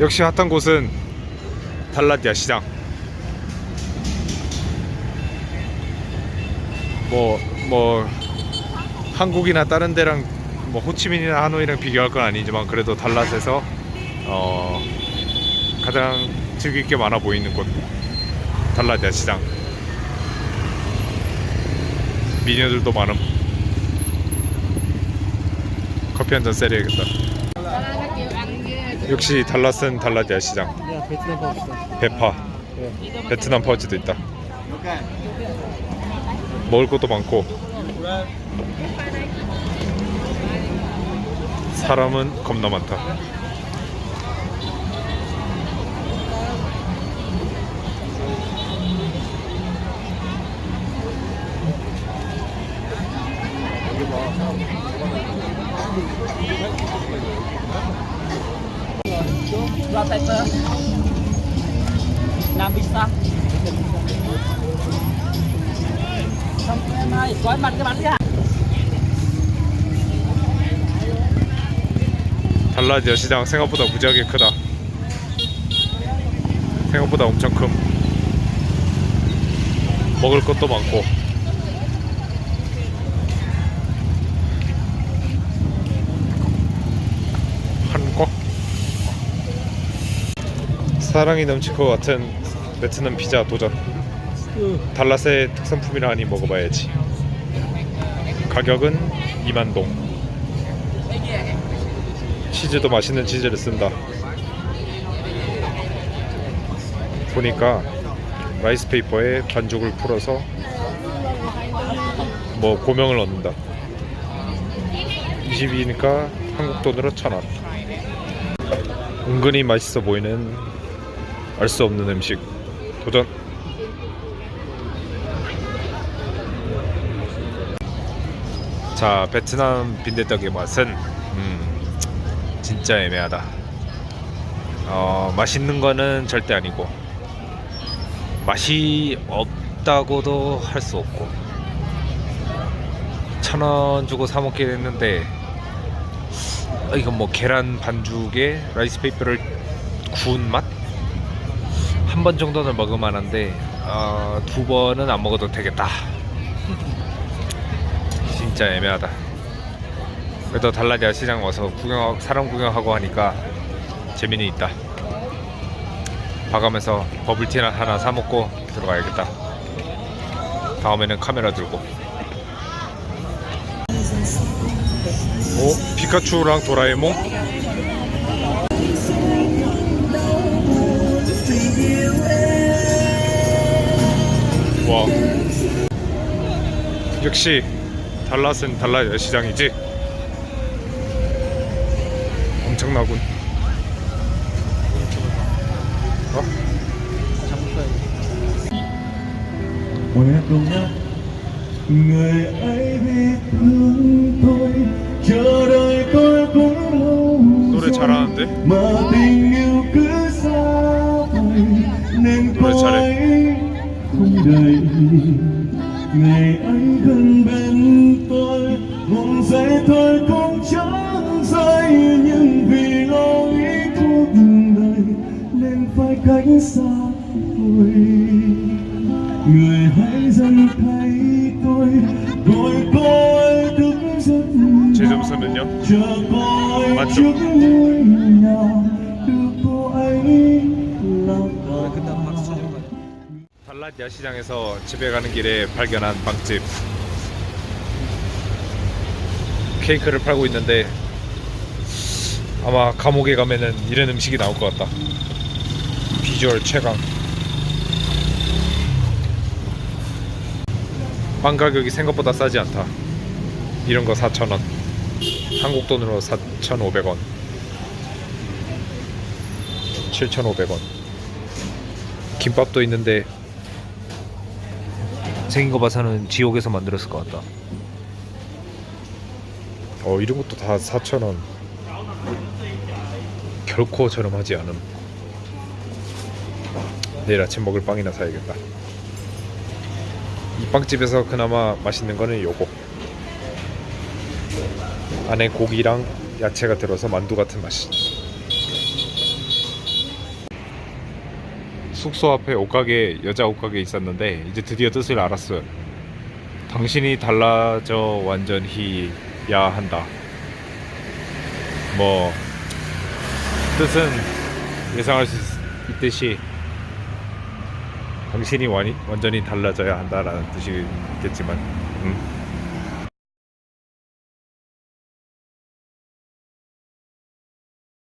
역시 핫한 곳은 달라디아 시장. 뭐, 뭐, 한국이나 다른 데랑 뭐 호치민이나 하노이랑 비교할 건 아니지만 그래도 달랏에서 어, 가장 즐길 게 많아 보이는 곳 달라디아 시장. 미녀들도 많음. 커피 한 잔 세려야겠다. 역시 달랏은 달라디아 시장. 야 베트남 밥 있어. 베파. 베트남 퍼지도 있다. 먹을 것도 많고 사람은 겁나 많다. Ra tay tơ. Nam pizza. Xong em ơi, gói mặt cái bánh ra. 달라디아 시장 생각보다 무지하게 크다. 생각보다 엄청 큼. 먹을 것도 많고. 한국 사랑이 넘칠 것 같은 베트남 피자 도전. 달랏의 특산품이라 하니 먹어봐야지. 가격은 2만 동. 치즈도 맛있는 치즈를 쓴다. 보니까 라이스 페이퍼에 반죽을 풀어서 뭐 고명을 얻는다. 20이니까 한국 돈으로 천 원. 은근히 맛있어 보이는 알 수 없는 음식 도전. 자 베트남 빈대떡의 맛은 음, 진짜 애매하다. 어, 맛있는 거는 절대 아니고 맛이 없다고도 할 수 없고 천 원 주고 사 먹긴 했는데 아, 이건 뭐 계란 반죽에 라이스 페이퍼를 구운 맛? 한 번 정도는 먹을만한데 어, 두 번은 안 먹어도 되겠다. 진짜 애매하다. 그래도 달라디아 시장 와서 구경 사람 구경하고 하니까 재미는 있다. 봐가면서 버블티나 하나 사 먹고 들어가야겠다. 다음에는 카메라 들고. 오 피카츄랑 도라에몽. 와. 역시 달랏은 달라야 시장이지. 엄청나군. 어? mắt người ngày anh gần bên tôi vùng dậy thôi cũng chẳng rơi. Nhưng vì lo nghĩ của đời nên phải cách xa tôi. Người hãy dần thấy tôi gọi tôi thức giấc chờ coi trước ngôi nhà đưa cô ấy lòng 달라디아 시장에서 집에 가는 길에 발견한 빵집. 케이크를 팔고 있는데 아마 감옥에 가면은 이런 음식이 나올 것 같다. 비주얼 최강. 빵 가격이 생각보다 싸지 않다. 이런 거 4,000원. 한국 돈으로 4,500원. 7,500원. 김밥도 있는데 생긴 거 봐서는 지옥에서 만들었을 것 같다. 어 이런 것도 다 4,000원. 결코 저렴하지 않음. 내일 아침 먹을 빵이나 사야겠다. 이 빵집에서 그나마 맛있는 거는 요거. 안에 고기랑 야채가 들어서 만두 같은 맛이. 숙소 앞에 옷가게 여자 옷가게 있었는데 이제 드디어 뜻을 알았어요. 당신이 달라져 완전히 야 한다. 뭐 뜻은 예상할 수 있- 있듯이 당신이 완, 완전히 달라져야 한다라는 뜻이겠지만 음.